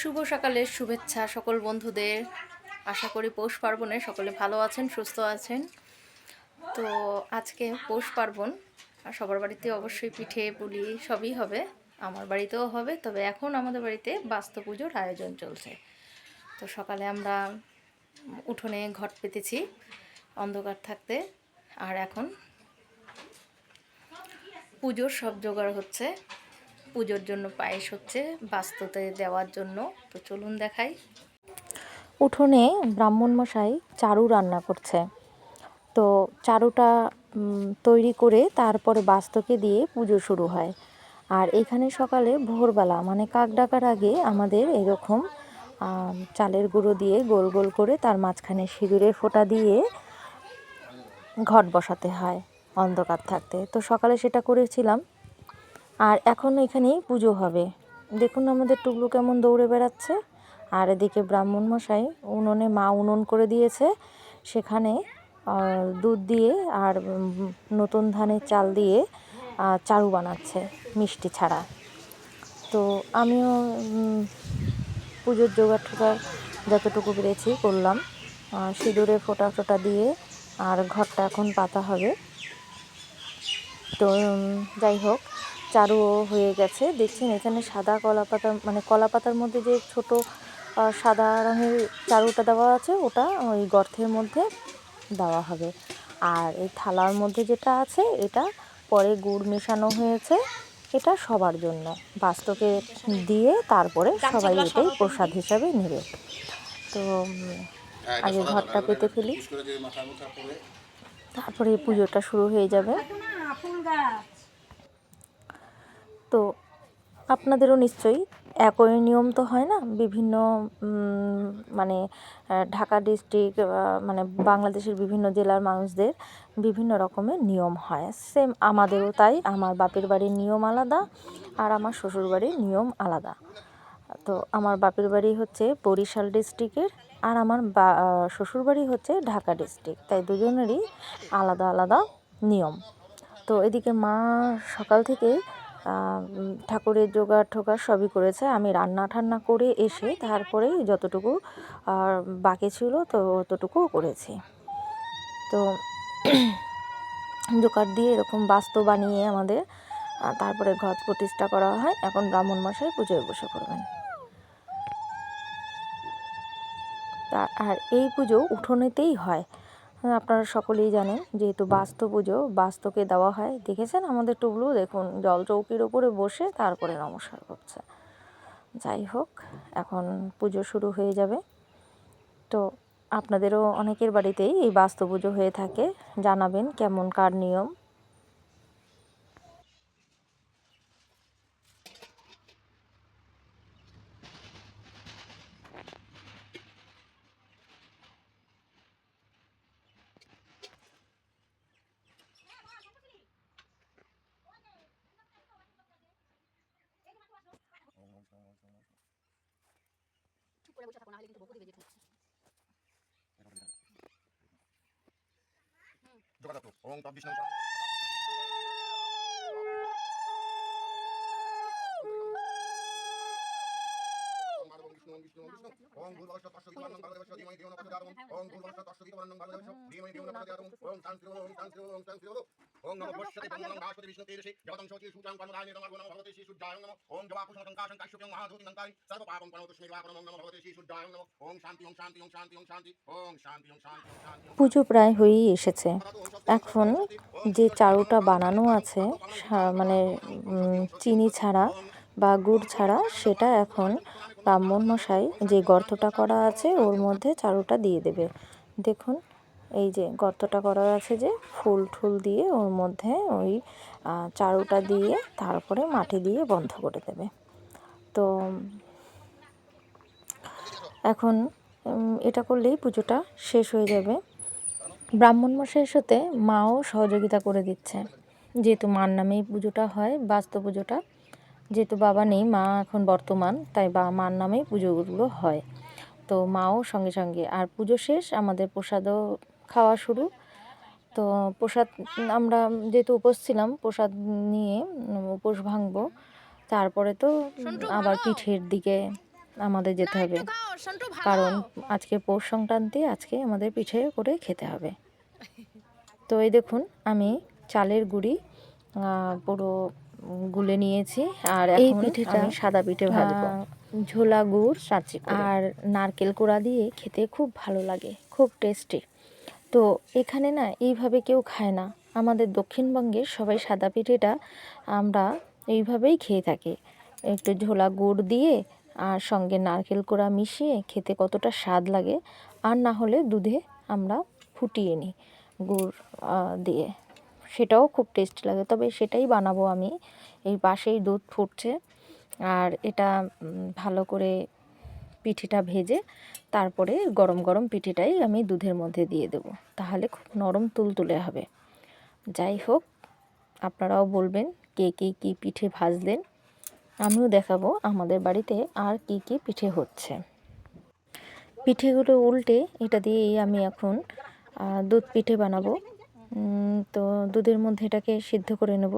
শুভ সকালের শুভেচ্ছা সকল বন্ধুদের। আশা করি পৌষ পার্বণে সকলে ভালো আছেন, সুস্থ আছেন। তো আজকে পৌষ পার্বণ, আর সবার বাড়িতে অবশ্যই পিঠে, পুলি সবই হবে। আমার বাড়িতেও হবে, তবে এখন আমাদের বাড়িতে বাস্তু পুজোর আয়োজন চলছে। তো সকালে আমরা উঠোনে ঘট পেতেছি অন্ধকার থাকতে, আর এখন পুজোর সব জোগাড় হচ্ছে। পুজোর জন্য পায়েস হচ্ছে, বাস্তুতে দেওয়ার জন্য। তো চলুন দেখাই। উঠোনে ব্রাহ্মণ মশাই চারু রান্না করছে। তো চারুটা তৈরি করে তারপরে বাস্তকে দিয়ে পুজো শুরু হয়। আর এখানে সকালে ভোরবেলা মানে কাক ডাকার আগে আমাদের এরকম চালের গুঁড়ো দিয়ে গোল গোল করে তার মাঝখানে সিঁদুরের ফোঁটা দিয়ে ঘট বসাতে হয় অন্ধকার থাকতে। তো সকালে সেটা করেছিলাম। আর এখন এখানেই পুজো হবে। দেখুন আমাদের টুকলু কেমন দৌড়ে বেড়াচ্ছে। আর এদিকে ব্রাহ্মণ মশাই উনুনে মা উনুন করে দিয়েছে। সেখানে দুধ দিয়ে আর নতুন ধানের চাল দিয়ে চারু বানাচ্ছে মিষ্টি ছাড়া। তো আমিও পুজোর জোগাড় টোগাড় যতটুকু পেরেছি করলাম। সিঁদুরে ফোঁটা ফোটা দিয়ে আর ঘরটা এখন পাতা হবে। তো যাই হোক চারুও হয়ে গেছে। দেখছেন এখানে সাদা কলা পাতা মানে কলা পাতার মধ্যে যে ছোট সাদা রঙের চারুটা দেওয়া আছে ওটা ওই গর্তের মধ্যে দেওয়া হবে। আর এই থালার মধ্যে যেটা আছে এটা পরে গুড় মেশানো হয়েছে। এটা সবার জন্য। বাস্তকে দিয়ে তারপরে সবাই এটাই প্রসাদ হিসাবে নেবে। তো আগে ঘরটা পেতে ফেলি। তারপরে পুজোটা শুরু হয়ে যাবে। তো আপনাদেরও নিশ্চয়ই একই নিয়ম তো হয় না? বিভিন্ন মানে ঢাকা ডিস্ট্রিক্ট মানে বাংলাদেশের বিভিন্ন জেলার মানুষদের বিভিন্ন রকমের নিয়ম হয়। সেম আমাদেরও তাই, আমার বাপের বাড়ির নিয়ম আলাদা আর আমার শ্বশুর বাড়ির নিয়ম আলাদা। তো আমার বাপের বাড়ি হচ্ছে বরিশাল ডিস্ট্রিক্টের আর আমার বা শ্বশুর বাড়ি হচ্ছে ঢাকা ডিস্ট্রিক্ট। তাই দুজনেরই আলাদা আলাদা নিয়ম। তো এদিকে মা সকাল থেকে ঠাকুরের জোগাড় ঠোগাড় সবই করেছে। আমি রান্না ঠান্না করে এসে তারপরেই যতটুকু বাকি ছিল তো ততটুকুও করেছি। তো জোগাড় দিয়ে এরকম বাস্তু বানিয়ে আমাদের তারপরে ঘর প্রতিষ্ঠা করা হয়। এখন ব্রাহ্মণ মশাই পুজোয় বসে তা- আর এই পুজো উঠোনেতেই হ্যাঁ, আপনারা সকলেই জানেন যেহেতু বাস্তু পুজো, বাস্তকে দেওয়া হয়। দেখেছেন আমাদের টুবলু? দেখুন, জল চৌকির ওপরে বসে তারপরে নমস্কার করছে। যাই হোক, এখন পুজো শুরু হয়ে যাবে। তো আপনাদেরও অনেকের বাড়িতেই এই বাস্তু পুজো হয়ে থাকে। জানাবেন কেমন, কার নিয়ম? যোগাযোগ ওং তাপ বিষ্ণু। শান্তি শান্তি শান্তি শান্তি শান্তি শান্তি পুজো প্রায় হয়েই এসেছে। এখন যে চারুটা বানানো আছে মানে চিনি ছাড়া বা গুড় ছাড়া, সেটা এখন ব্রাহ্মণ মশাই যে গর্তটা করা আছে, ওর মধ্যে চারুটা দিয়ে দেবে। দেখুন, এই যে গর্তটা করা আছে যে, ফুল ঠুল দিয়ে ওর মধ্যে ওই চারুটা দিয়ে তারপরে মাটি দিয়ে বন্ধ করে দেবে। তো এখন এটা করলেই পুজোটা শেষ হয়ে যাবে। ব্রাহ্মণ মশাইয়ের সাথে মাও সহযোগিতা করে দিচ্ছে। যেহেতু মার নামেই পুজোটা হয়, বাস্তব পুজোটা যেহেতু বাবা নেই মা এখন বর্তমান তাই বা মার নামেই পুজোগুলো হয়। তো মাও সঙ্গে সঙ্গে। আর পুজো শেষ আমাদের প্রসাদও খাওয়া শুরু। তো প্রসাদ আমরা যেহেতু উপোস ছিলাম প্রসাদ নিয়ে উপোস ভাঙবো। তারপরে তো আবার পিঠের দিকে আমাদের যেতে হবে। কারণ আজকে পৌষ সংক্রান্তি আজকে আমাদের পিঠে করে খেতে হবে। তো এই দেখুন আমি চালের গুঁড়ি পুরো গুলে নিয়েছি আর এই পিঠেটা সাদা পিঠে ভাজবো। ঝোলা গুড় আর নারকেল কোড়া দিয়ে খেতে খুব ভালো লাগে খুব টেস্টি। তো এখানে না এইভাবে কেউ খায় না। আমাদের দক্ষিণবঙ্গে সবাই সাদা পিঠেটা আমরা এইভাবেই খেয়ে থাকি। একটু ঝোলা গুড় দিয়ে আর সঙ্গে নারকেল কোড়া মিশিয়ে খেতে কতটা স্বাদ লাগে আর না হলে দুধে আমরা ফুটিয়ে নিই গুড় দিয়ে। সেটাও খুব টেস্টি লাগে। তবে সেটাই বানাবো আমি। এই পাশেই দুধ ফুটছে। আর এটা ভালো করে পিঠেটা ভেজে তারপরে গরম গরম পিঠেটাই আমি দুধের মধ্যে দিয়ে দেবো। তাহলে খুব নরম তুলতুলে হবে। যাই হোক, আপনারাও বলবেন কে কে কী পিঠে ভাজলেন। আমিও দেখাবো আমাদের বাড়িতে আর কি কি পিঠে হচ্ছে। পিঠেগুলো উল্টে এটা দিয়েই আমি এখন দুধ পিঠে বানাবো। তো দুধের মধ্যে এটাকে সিদ্ধ করে নেব।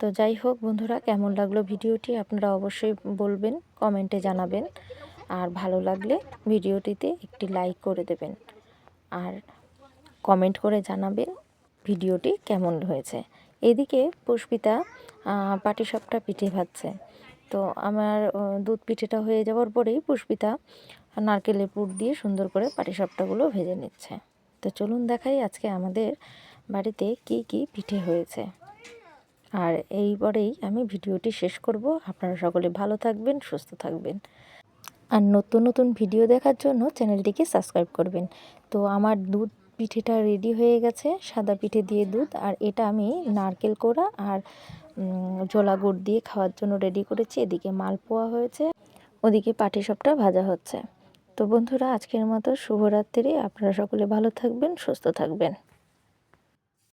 তো যাই হোক বন্ধুরা, কেমন লাগল ভিডিওটি আপনারা অবশ্যই বলবেন, কমেন্টে জানাবেন। আর ভালো লাগলে ভিডিওটিতে একটি লাইক করে দেবেন। আর কমেন্ট করে জানাবেন ভিডিওটি কেমন হয়েছে। এদিকে পুষ্পিতা পাটিসাপটা পিঠে ভাজছে। তো আমার দুধ পিঠেটা হয়ে যাওয়ার পরেই পুষ্পিতা নারকেলের পুর দিয়ে সুন্দর করে পাটিসাপটাগুলো ভেজে নিচ্ছে। তো চলুন দেখাই আজকে আমাদের বাড়িতে কি কি পিঠে হয়েছে। আর এইবারেই আমি ভিডিওটি শেষ করব। আপনারা সকলে ভালো থাকবেন, সুস্থ থাকবেন। আর নতুন নতুন ভিডিও দেখার জন্য চ্যানেলটিকে সাবস্ক্রাইব করবেন। তো আমার দুধ পিঠেটা রেডি হয়ে গেছে, সাদা পিঠে দিয়ে দুধ, আর এটা আমি নারকেল কোড়া আর ঝোলা গুড় দিয়ে খাওয়ার জন্য রেডি করেছি। এদিকে মালপোয়া হয়েছে, ওদিকে পাটিসাপটা ভাজা হচ্ছে। তো বন্ধুরা, আজকের মতো শুভরাত্রি। আপনারা সকলে ভালো থাকবেন, সুস্থ থাকবেন।